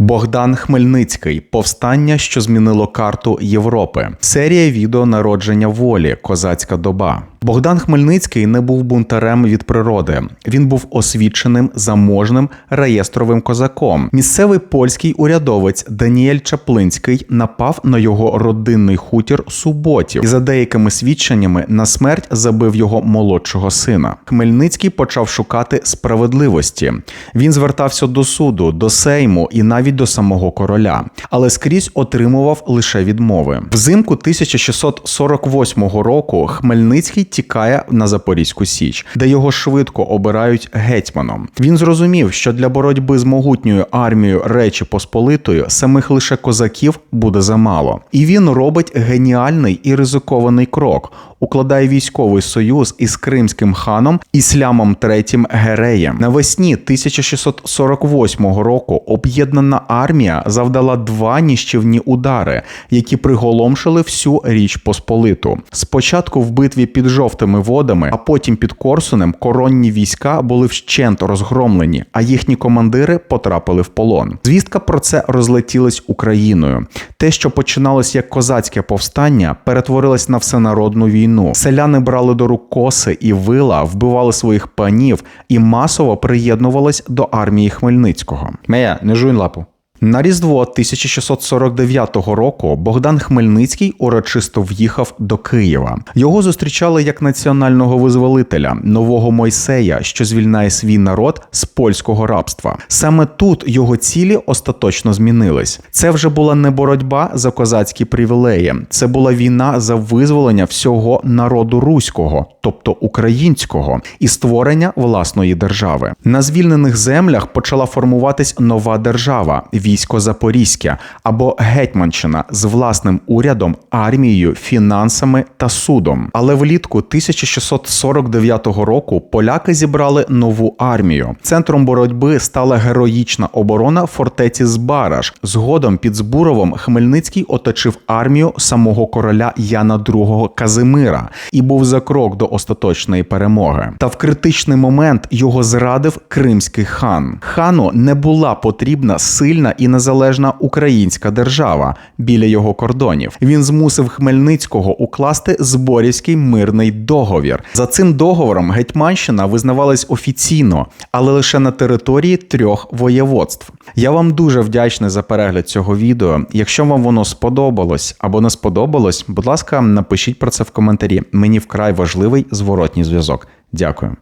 Богдан Хмельницький повстання, що змінило карту Європи. Серія відео народження волі, козацька доба. Богдан Хмельницький не був бунтарем від природи. Він був освіченим, заможним реєстровим козаком. Місцевий польський урядовець Даніель Чаплинський напав на його родинний хутір Суботів і за деякими свідченнями на смерть забив його молодшого сина. Хмельницький почав шукати справедливості. Він звертався до суду, до сейму і навіть до самого короля, але скрізь отримував лише відмови. Взимку 1648 року Хмельницький тікає на Запорізьку Січ, де його швидко обирають гетьманом. Він зрозумів, що для боротьби з могутньою армією Речі Посполитої самих лише козаків буде замало, і він робить геніальний і ризикований крок. Укладає військовий союз із кримським ханом Іслямом III Гереєм. Навесні 1648 року об'єднана армія завдала два ніщівні удари, які приголомшили всю річ Посполиту. Спочатку в битві під жовтими водами, а потім під Корсунем коронні війська були вщент розгромлені, а їхні командири потрапили в полон. Звістка про це розлетілась Україною. Те, що починалось як козацьке повстання, перетворилось на всенародну війну. Селяни брали до рук коси і вила, вбивали своїх панів і масово приєднувались до армії Хмельницького. Мея, не жуй лапу. На Різдво 1649 року Богдан Хмельницький урочисто в'їхав до Києва. Його зустрічали як національного визволителя, нового Мойсея, що звільняє свій народ з польського рабства. Саме тут його цілі остаточно змінились. Це вже була не боротьба за козацькі привілеї, це була війна за визволення всього народу руського, тобто українського, і створення власної держави. На звільнених землях почала формуватись нова держава військо Запорізьке або Гетьманщина з власним урядом, армією, фінансами та судом. Але влітку 1649 року поляки зібрали нову армію. Центром боротьби стала героїчна оборона фортеці Збараж. Згодом під Збуровом Хмельницький оточив армію самого короля Яна II Казимира і був за крок до остаточної перемоги. Та в критичний момент його зрадив кримський хан. Хану не була потрібна сильна і незалежна українська держава біля його кордонів. Він змусив Хмельницького укласти зборівський мирний договір. За цим договором Гетьманщина визнавалась офіційно, але лише на території трьох воєводств. Я вам дуже вдячний за перегляд цього відео. Якщо вам воно сподобалось або не сподобалось, будь ласка, напишіть про це в коментарі. Мені вкрай важливий зворотній зв'язок. Дякую.